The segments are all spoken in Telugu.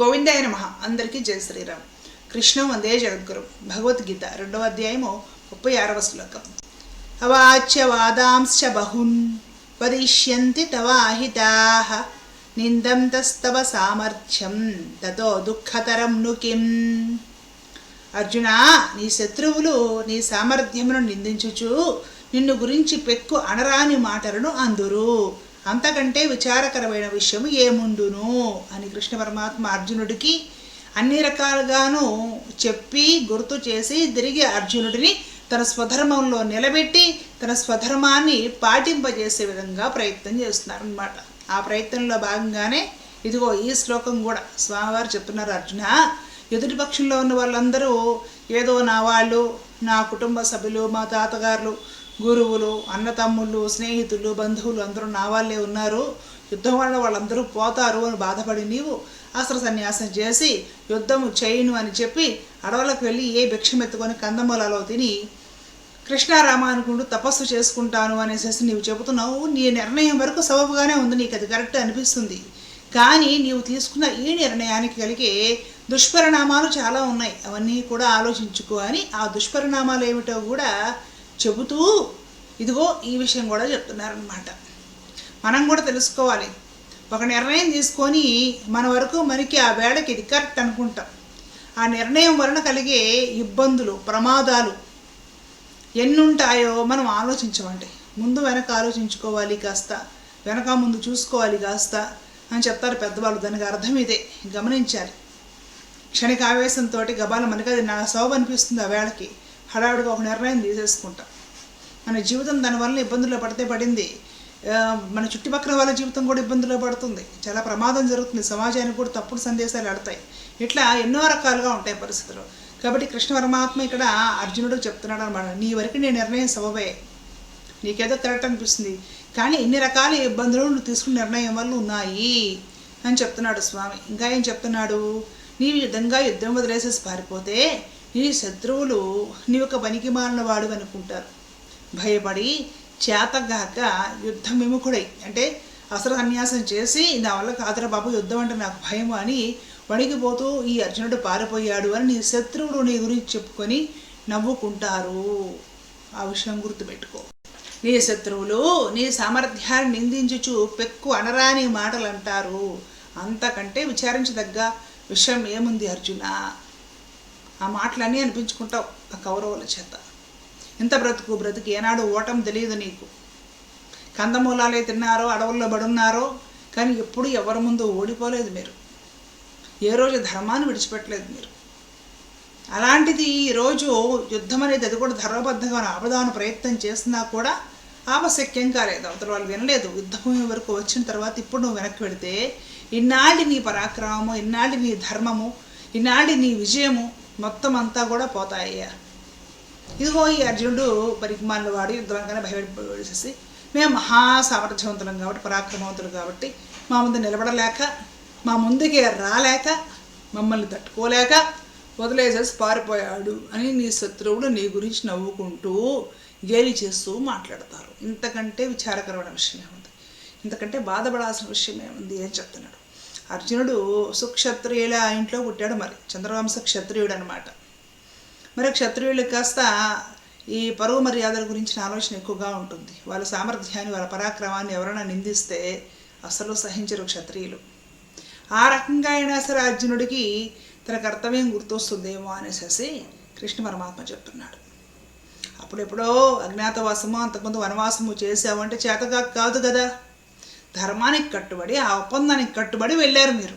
గోవిందాయ నమ. అందరికీ జయ శ్రీరామ్. కృష్ణం వందే జగద్గురు. భగవద్గీత రెండవ అధ్యాయము ముప్పై ఆరవ శ్లోకం. అవాచ్య వాదాంశ బహున్ వదిష్యంతి తవాహితాః నిందంతస్తవ సామర్థ్యం. తతో దుఃఖతరం నుకిం అర్జున నీ శత్రువులు నీ సామర్థ్యమును నిందించుచు నిన్ను గురించి పెక్కు అనరాని మాటలను అందురు. అంతకంటే విచారకరమైన విషయం ఏముండును? అని కృష్ణ పరమాత్మ అర్జునుడికి అన్ని రకాలుగాను చెప్పి గుర్తు చేసి తిరిగి అర్జునుడిని తన స్వధర్మంలో నిలబెట్టి తన స్వధర్మాన్ని పాటింపజేసే విధంగా ప్రయత్నం చేస్తున్నారనమాట ఆ ప్రయత్నంలో భాగంగానే ఇదిగో ఈ శ్లోకం కూడా స్వామివారు చెప్తున్నారు అర్జున ఎదుటి పక్షంలో ఉన్న వాళ్ళందరూ ఏదో నా వాళ్ళు నా కుటుంబ సభ్యులు మా తాతగారులు గురువులు అన్నతమ్ముళ్ళు స్నేహితులు బంధువులు అందరూ నా వాళ్ళే ఉన్నారు. యుద్ధం వల్ల వాళ్ళందరూ పోతారు అని బాధపడి నీవు అస్త్ర సన్యాసం చేసి యుద్ధము చేయను అని చెప్పి అడవులకు వెళ్ళి ఏ భిక్షం ఎత్తుకొని కందమూలలో తిని కృష్ణారామ అనుకుంటూ తపస్సు చేసుకుంటాను అనేసి నీవు చెబుతున్నావు. నీ నిర్ణయం వరకు సబబుగానే ఉంది. నీకు అది కరెక్ట్ అనిపిస్తుంది. కానీ నీవు తీసుకున్న ఈ నిర్ణయానికి కలిగే దుష్పరిణామాలు చాలా ఉన్నాయి. అవన్నీ కూడా ఆలోచించుకో అని ఆ దుష్పరిణామాలు ఏమిటో కూడా చెబుతూ ఇదిగో ఈ విషయం కూడా చెప్తున్నారనమాట మనం కూడా తెలుసుకోవాలి. ఒక నిర్ణయం తీసుకొని మన వరకు మనకి ఆ వేళకి ఇది కరెక్ట్ అనుకుంటాం. ఆ నిర్ణయం వలన కలిగే ఇబ్బందులు ప్రమాదాలు ఎన్నుంటాయో మనం ఆలోచించమండి. ముందు వెనక ఆలోచించుకోవాలి కాస్త వెనక ముందు చూసుకోవాలి కాస్త అని చెప్తారు పెద్దవాళ్ళు. దానికి అర్థం ఇదే. గమనించాలి. క్షణిక ఆవేశంతో గబాల మనకి అది నా సోబ అనిపిస్తుంది ఆ వేళకి. హడావిడిగా ఒక నిర్ణయం తీసేసుకుంటాం. మన జీవితం దానివల్ల ఇబ్బందుల్లో పడితే పడింది. మన చుట్టుపక్కల వాళ్ళ జీవితం కూడా ఇబ్బందులు పడుతుంది. చాలా ప్రమాదం జరుగుతుంది. సమాజానికి కూడా తప్పుడు సందేశాలు ఆడతాయి. ఇట్లా ఎన్నో రకాలుగా ఉంటాయి పరిస్థితులు. కాబట్టి కృష్ణ పరమాత్మ ఇక్కడ అర్జునుడు చెప్తున్నాడు అనమాట నీ వరకు నీ నిర్ణయం సబబే. నీకేదో కరెక్ట్ అనిపిస్తుంది. కానీ ఇన్ని రకాల ఇబ్బందులు నువ్వు తీసుకున్న నిర్ణయం వల్ల ఉన్నాయి అని చెప్తున్నాడు స్వామి. ఇంకా ఏం చెప్తున్నాడు? నీవు విధంగా యుద్ధం వదిలేసేసి పారిపోతే నీ శత్రువులు నీ ఒక పనికి మాలిన వాడు అనుకుంటారు భయపడి చేతగాక యుద్ధం విముఖుడై అంటే అసలు సన్యాసం చేసి నా వల్ల బాబు యుద్ధం అంటే నాకు భయం అని వణికిపోతూ ఈ అర్జునుడు పారిపోయాడు అని నీ శత్రువుడు నీ గురించి చెప్పుకొని నవ్వుకుంటారు. ఆ విషయం గుర్తుపెట్టుకో. నీ శత్రువులు నీ సామర్థ్యాన్ని నిందించుచు పెక్కు అనరాని మాటలు అంటారు అంతకంటే విచారించదగ్గ విషయం ఏముంది అర్జున? ఆ మాటలన్నీ అనిపించుకుంటావు ఆ కౌరవుల చేత. ఇంత బ్రతుకు బ్రతుకు ఏనాడు ఓటం తెలియదు నీకు. కందమూలాలే తిన్నారో అడవుల్లో పడున్నారో కానీ ఎప్పుడు ఎవరి ముందు ఓడిపోలేదు మీరు. ఏ రోజు ధర్మాన్ని విడిచిపెట్టలేదు మీరు. అలాంటిది ఈరోజు యుద్ధం అనేది అది కూడా ధర్మబద్ధంగా ఆపదాను ప్రయత్నం చేస్తున్నా కూడా ఆపశక్యం కాలేదు. అవతల వాళ్ళు వినలేదు. యుద్ధం వరకు వచ్చిన తర్వాత ఇప్పుడు నువ్వు వెనక్కి పెడితే ఇన్నాళ్ళు నీ పరాక్రమము ఇన్నాళ్ళు నీ ధర్మము ఇన్నాళ్ళు నీ విజయము మొత్తం అంతా కూడా పోతాయ్యా ఇదిగో ఈ అర్జునుడు పరిమాణాలు వాడి యుద్ధంగానే భయపడిసేసి మేము మహా సామర్థ్యవంతులం కాబట్టి పరాక్రమవంతులు కాబట్టి మా ముందు నిలబడలేక మా ముందుకి రాలేక మమ్మల్ని తట్టుకోలేక వదిలేసేసి పారిపోయాడు అని నీ శత్రువుడు నీ గురించి నవ్వుకుంటూ గేలి చేస్తూ మాట్లాడతారు. ఇంతకంటే విచారకరమైన విషయం ఏముంది ఇంతకంటే బాధపడాల్సిన విషయం ఏముంది అని చెప్తున్నాడు. అర్జునుడు సుక్షత్రియుల ఇంట్లో పుట్టాడు మరి. చంద్రవంశ క్షత్రియుడు అనమాట మరి క్షత్రియులకు కాస్త ఈ పరువు మర్యాదల గురించిన ఆలోచన ఎక్కువగా ఉంటుంది. వాళ్ళ సామర్థ్యాన్ని వాళ్ళ పరాక్రమాన్ని ఎవరైనా నిందిస్తే అసలు సహించరు క్షత్రియులు. ఆ రకంగా అయినా సరే అర్జునుడికి తన కర్తవ్యం గుర్తొస్తుందేమో అనేసి కృష్ణ పరమాత్మ చెప్తున్నాడు. అప్పుడెప్పుడో అజ్ఞాతవాసము అంతకుముందు వనవాసము చేసావంటే చేతగా కాదు కదా. ధర్మానికి కట్టుబడి ఆ ఒప్పందానికి కట్టుబడి వెళ్ళారు మీరు.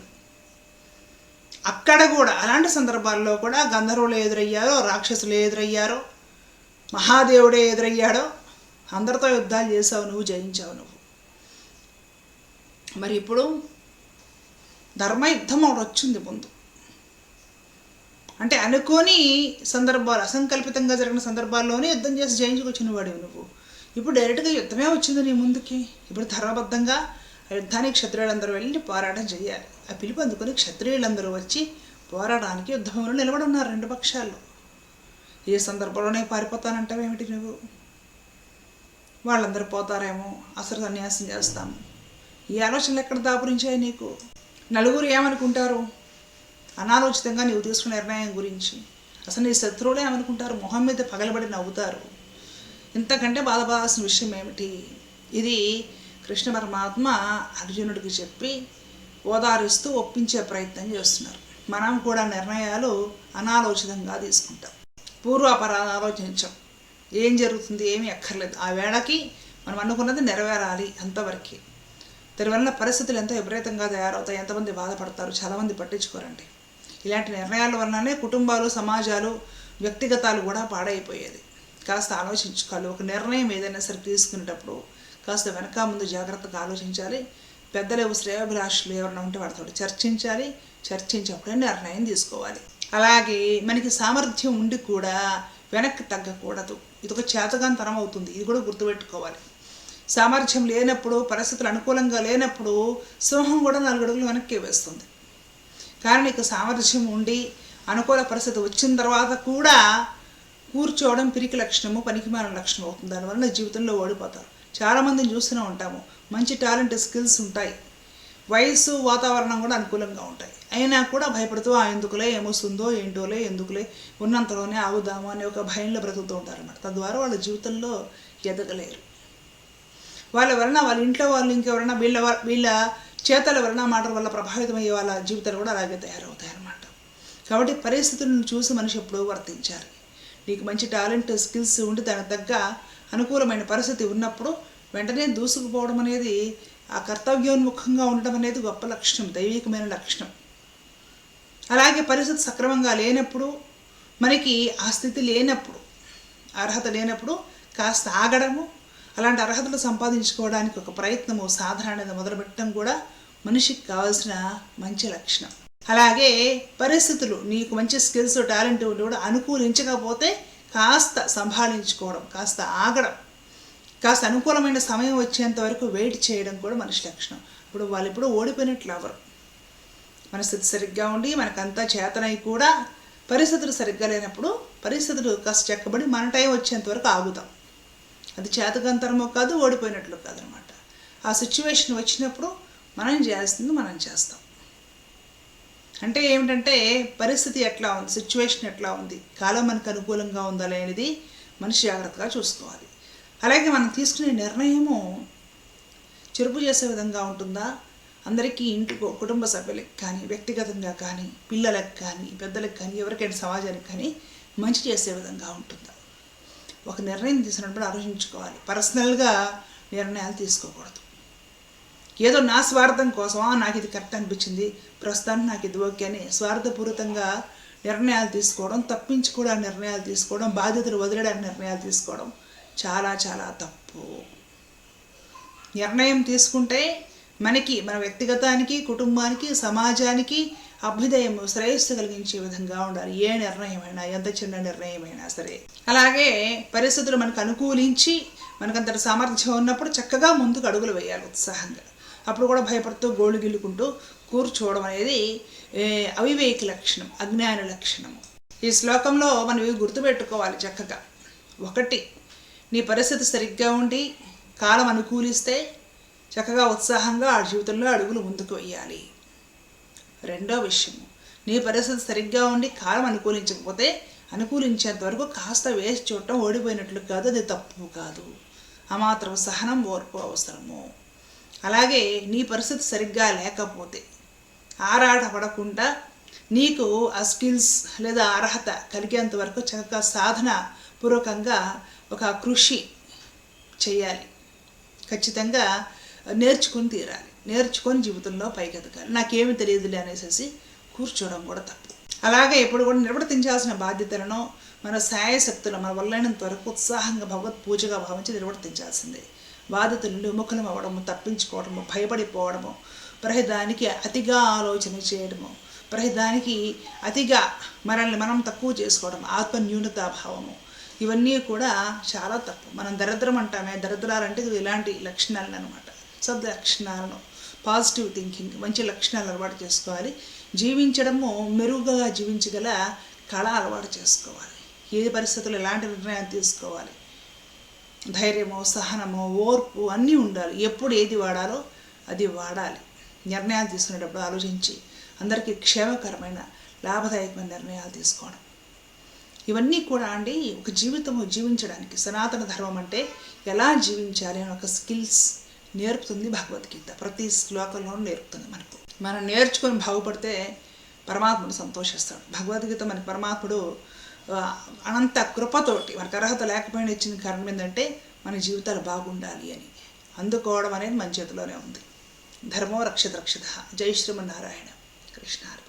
అక్కడ కూడా అలాంటి సందర్భాల్లో కూడా గంధర్వులు ఎదురయ్యారో రాక్షసులు ఎదురయ్యారో మహాదేవుడే ఎదురయ్యాడో అందరితో యుద్ధాలు చేసావు నువ్వు జయించావు నువ్వు. మరి ఇప్పుడు ధర్మయుద్ధం ఒకటి వచ్చింది ముందు. అంటే అనుకోని సందర్భాలు అసంకల్పితంగా జరిగిన సందర్భాల్లోనే యుద్ధం చేసి జయించుకొచ్చిన వాడివి నువ్వు. ఇప్పుడు డైరెక్ట్గా యుద్ధమే వచ్చింది నీ ముందుకి. ఇప్పుడు ధర్మబద్ధంగా యుద్ధానికి క్షత్రియులందరూ వెళ్ళి పోరాటం చేయాలి. ఆ పిలుపు అందుకొని క్షత్రియులందరూ వచ్చి పోరాటానికి యుద్ధంలో నిలబడున్నారు రెండు పక్షాల్లో. ఏ సందర్భంలోనే పారిపోతానంటావేమిటి నువ్వు? వాళ్ళందరూ పోతారేమో అసలు సన్యాసం చేస్తాము ఈ ఆలోచనలు ఎక్కడ దాపురించాయి నీకు? నలుగురు ఏమనుకుంటారు? అనాలోచితంగా నీవు తీసుకున్న నిర్ణయం గురించి. అసలు నీ శత్రువులే ఏమనుకుంటారు? మొహం మీద పగలబడి నవ్వుతారు. ఇంతకంటే బాధపడాల్సిన విషయం ఏమిటి? ఇది కృష్ణ పరమాత్మ అర్జునుడికి చెప్పి ఓదారుస్తూ ఒప్పించే ప్రయత్నం చేస్తున్నారు. మనం కూడా నిర్ణయాలు అనాలోచితంగా తీసుకుంటాం. పూర్వాపరాలు ఆలోచించాం. ఏం జరుగుతుంది ఏమీ అక్కర్లేదు. ఆ వేళకి మనం అనుకున్నది నెరవేరాలి అంతవరకే. దానివల్ల పరిస్థితులు ఎంత విపరీతంగా తయారవుతాయి. ఎంతమంది బాధపడతారు చాలామంది పట్టించుకోరండి. ఇలాంటి నిర్ణయాల వలననే కుటుంబాలు సమాజాలు వ్యక్తిగతాలు కూడా పాడైపోయేది. కాస్త ఆలోచించుకోవాలి. ఒక నిర్ణయం ఏదైనా సరే తీసుకునేటప్పుడు కాస్త వెనక ముందు జాగ్రత్తగా ఆలోచించాలి. పెద్దలు శ్రేయోభిలాషులు ఎవరైనా ఉంటే వాళ్ళతో చర్చించాలి. చర్చించినప్పుడే నిర్ణయం తీసుకోవాలి. అలాగే మనకి సామర్థ్యం ఉండి కూడా వెనక్కి తగ్గకూడదు. ఇది ఒక చేతగాంతనం అవుతుంది. ఇది కూడా గుర్తుపెట్టుకోవాలి. సామర్థ్యం లేనప్పుడు పరిస్థితులు అనుకూలంగా లేనప్పుడు సింహం కూడా నాలుగు అడుగులు వెనక్కి వేస్తుంది. కానీ నీకు సామర్థ్యం ఉండి అనుకూల పరిస్థితి వచ్చిన తర్వాత కూడా కూర్చోవడం పిరికి లక్షణము పనికిమాల లక్షణం అవుతుంది. దానివల్ల జీవితంలో ఓడిపోతారు. చాలామందిని చూస్తూనే ఉంటాము. మంచి టాలెంట్ స్కిల్స్ ఉంటాయి. వయసు వాతావరణం కూడా అనుకూలంగా ఉంటాయి. అయినా కూడా భయపడుతూ ఆ ఎందుకులే? ఏమొస్తుందో? ఏంటోలే? ఎందుకులే? ఉన్నంతలోనే ఆగుదాము అనే ఒక భయంలో బ్రతుకుతూ ఉంటారన్నమాట. తద్వారా వాళ్ళ జీవితంలో ఎదగలేరు. వాళ్ళ వలన వాళ్ళ ఇంట్లో వాళ్ళు ఇంకెవరైనా వీళ్ళ వీళ్ళ చేతల వలన మాటల వల్ల ప్రభావితమయ్యే వాళ్ళ జీవితాలు కూడా అలాగే తయారవుతాయి అన్నమాట కాబట్టి పరిస్థితులను చూసి మనిషి ఎప్పుడూ వర్తించాలి. నీకు మంచి టాలెంట్ స్కిల్స్ ఉండి దానికి తగ్గ అనుకూలమైన పరిస్థితి ఉన్నప్పుడు వెంటనే దూసుకుపోవడం అనేది ఆ కర్తవ్యోన్ముఖంగా ఉండడం అనేది గొప్ప లక్షణం దైవికమైన లక్షణం. అలాగే పరిస్థితి సక్రమంగా లేనప్పుడు మనకి ఆ స్థితి లేనప్పుడు అర్హత లేనప్పుడు కాస్త ఆగడము అలాంటి అర్హతలు సంపాదించుకోవడానికి ఒక ప్రయత్నము సాధారణంగా మొదలుపెట్టడం కూడా మనిషికి కావాల్సిన మంచి లక్షణం. అలాగే పరిస్థితులు నీకు మంచి స్కిల్స్ టాలెంట్ కూడా అనుకూలించకపోతే కాస్త సంభాళించుకోవడం కాస్త ఆగడం కాస్త అనుకూలమైన సమయం వచ్చేంత వరకు వెయిట్ చేయడం కూడా మనిషి లక్షణం. ఇప్పుడు వాళ్ళు ఇప్పుడు ఓడిపోయినట్లు అవ్వరు. మన స్థితి సరిగ్గా ఉండి మనకంతా చేతనై కూడా పరిస్థితులు సరిగ్గా లేనప్పుడు పరిస్థితులు కాస్త చెక్కబడి మన టైం వచ్చేంత వరకు ఆగుతాం. అది చేతకంతరమో కాదు ఓడిపోయినట్లు కాదనమాట. ఆ సిచ్యువేషన్ వచ్చినప్పుడు మనం చేయాల్సింది మనం చేస్తాం. అంటే ఏమిటంటే పరిస్థితి ఎట్లా ఉంది? సిచ్యువేషన్ ఎట్లా ఉంది? కాలం మనకు అనుకూలంగా ఉందా లేనిది మనిషి జాగ్రత్తగా చూసుకోవాలి. అలాగే మనం తీసుకునే నిర్ణయము చెరుపు చేసే విధంగా ఉంటుందా? అందరికీ ఇంటికో కుటుంబ సభ్యులకు కానీ వ్యక్తిగతంగా కానీ పిల్లలకు కానీ పెద్దలకు కానీ ఎవరికైనా సమాజానికి కానీ మంచి చేసే విధంగా ఉంటుందా? ఒక నిర్ణయం తీసుకున్నప్పుడు ఆలోచించుకోవాలి. పర్సనల్గా నిర్ణయాలు తీసుకోకూడదు. ఏదో నా స్వార్థం కోసమా? నాకు ఇది కరెక్ట్ అనిపించింది. ప్రస్తుతానికి నాకు ఇది ఓకే అని స్వార్థపూరితంగా నిర్ణయాలు తీసుకోవడం తప్పించుకోవడానికి నిర్ణయాలు తీసుకోవడం బాధ్యతలు వదిలేడానికి నిర్ణయాలు తీసుకోవడం చాలా చాలా తప్పు. నిర్ణయం తీసుకుంటే మనకి మన వ్యక్తిగతానికి కుటుంబానికి సమాజానికి అభ్యుదయం శ్రేయస్సు కలిగించే విధంగా ఉండాలి. ఏ నిర్ణయమైనా ఎంత చిన్న నిర్ణయమైనా సరే. అలాగే పరిస్థితులు మనకు అనుకూలించి మనకంతటి సామర్థ్యం ఉన్నప్పుడు చక్కగా ముందుకు అడుగులు వేయాలి ఉత్సాహంగా. అప్పుడు కూడా భయపడుతూ గోళ్ళు గిల్లుకుంటూ కూర్చోవడం అనేది అవివేక లక్షణం అజ్ఞాన లక్షణము. ఈ శ్లోకంలో మనం ఇవి గుర్తుపెట్టుకోవాలి చక్కగా. ఒకటి నీ పరిస్థితి సరిగ్గా ఉండి కాలం అనుకూలిస్తే చక్కగా ఉత్సాహంగా ఆ జీవితంలో అడుగులు ముందుకు వేయాలి. రెండో విషయం నీ పరిస్థితి సరిగ్గా ఉండి కాలం అనుకూలించకపోతే అనుకూలించేంత వరకు కాస్త వేసి చూడటం ఓడిపోయినట్లు కాదు అది తప్పు కాదు. ఆ మాత్రం సహనం ఓర్పు అవసరము. అలాగే నీ పరిస్థితి సరిగ్గా లేకపోతే ఆరాటపడకుండా నీకు ఆ స్కిల్స్ లేదా అర్హత కలిగేంత వరకు చక్కగా సాధన పూర్వకంగా ఒక కృషి చేయాలి. ఖచ్చితంగా నేర్చుకొని తీరాలి. నేర్చుకొని జీవితంలో పైకి ఎదగాలి నాకేమి తెలియదులే అనేసి కూర్చోవడం కూడా తప్పు. అలాగే ఇప్పుడు కూడా నిర్వర్తించాల్సిన బాధ్యతలను మన శాయశక్తులు మన వల్లైనంత వరకు ఉత్సాహంగా భగవత్ పూజగా భావించి నిర్వర్తించాల్సిందే. బాధితులు నుండి అవ్వడము తప్పించుకోవడము భయపడిపోవడము ప్రతిదానికి అతిగా ఆలోచన చేయడము ప్రతిదానికి అతిగా మనల్ని మనం తక్కువ చేసుకోవడం ఆత్మ న్యూనతాభావము ఇవన్నీ కూడా చాలా తప్పు. మనం దరిద్రం అంటామే దరిద్రాలంటే ఇవి ఇలాంటి లక్షణాలను అనమాట సద్లక్షణాలను పాజిటివ్ థింకింగ్ మంచి లక్షణాలు అలవాటు చేసుకోవాలి. జీవించడము మెరుగుగా జీవించగల కళ అలవాటు చేసుకోవాలి. ఏ పరిస్థితుల్లో ఎలాంటి నిర్ణయాలు తీసుకోవాలి? ధైర్యము సహనము ఓర్పు అన్నీ ఉండాలి. ఎప్పుడు ఏది వాడాలో అది వాడాలి. నిర్ణయాలు తీసుకునేటప్పుడు ఆలోచించి అందరికీ క్షేమకరమైన లాభదాయకమైన నిర్ణయాలు తీసుకోవడం. ఇవన్నీ కూడా అండి ఒక జీవితము జీవించడానికి. సనాతన ధర్మం అంటే ఎలా జీవించాలి అని ఒక స్కిల్స్ నేర్పుతుంది భగవద్గీత. ప్రతి శ్లోకంలోనూ నేర్పుతుంది మనకు. మనం నేర్చుకొని బాగుపడితే పరమాత్ముడు సంతోషిస్తాడు. భగవద్గీత మనకి పరమాత్ముడు అనంత కృపతోటి మనకు అర్హత లేకపోయినా ఇచ్చిన కారణం ఏంటంటే మన జీవితాలు బాగుండాలి అని. అందుకోవడం అనేది మన చేతిలోనే ఉంది. ధర్మో రక్షత రక్షత జై శ్రీమన్నారాయణ. కృష్ణారు